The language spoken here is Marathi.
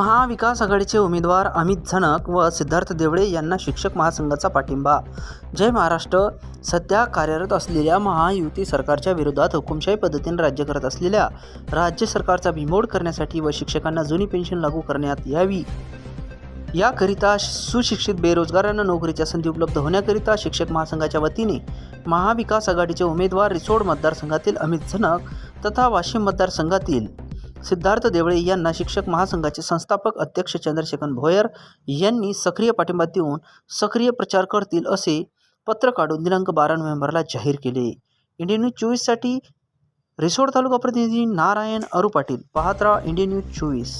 महाविकास आघाडीचे उमेदवार अमित झणक व सिद्धार्थ देवळे यांना शिक्षक महासंघाचा पाठिंबा. जय महाराष्ट्र. सध्या कार्यरत असलेल्या महायुती सरकारच्या विरोधात हुकुमशाही पद्धतीने राज्य करत असलेल्या राज्य सरकारचा भिमोड करण्यासाठी व शिक्षकांना जुनी पेन्शन लागू करण्यात यावी. याकरिता सुशिक्षित बेरोजगारांना नोकरीच्या संधी उपलब्ध होण्याकरिता शिक्षक महासंघाच्या वतीने महाविकास आघाडीचे उमेदवार रिसोड मतदारसंघातील अमित झनक तथा वाशिम मतदारसंघातील सिद्धार्थ देवळे यांना शिक्षक महासंघाचे संस्थापक अध्यक्ष चंद्रशेखर भोयर यांनी सक्रिय पाठिंबा देऊन सक्रिय प्रचार करतील असे पत्र काढून दिनांक बारा नोव्हेंबरला जाहीर केले. इंडियन न्यूज चोवीससाठी रिसोड तालुका प्रतिनिधी नारायण अरू पाटील पाहत राहा इंडियन न्यूज चोवीस.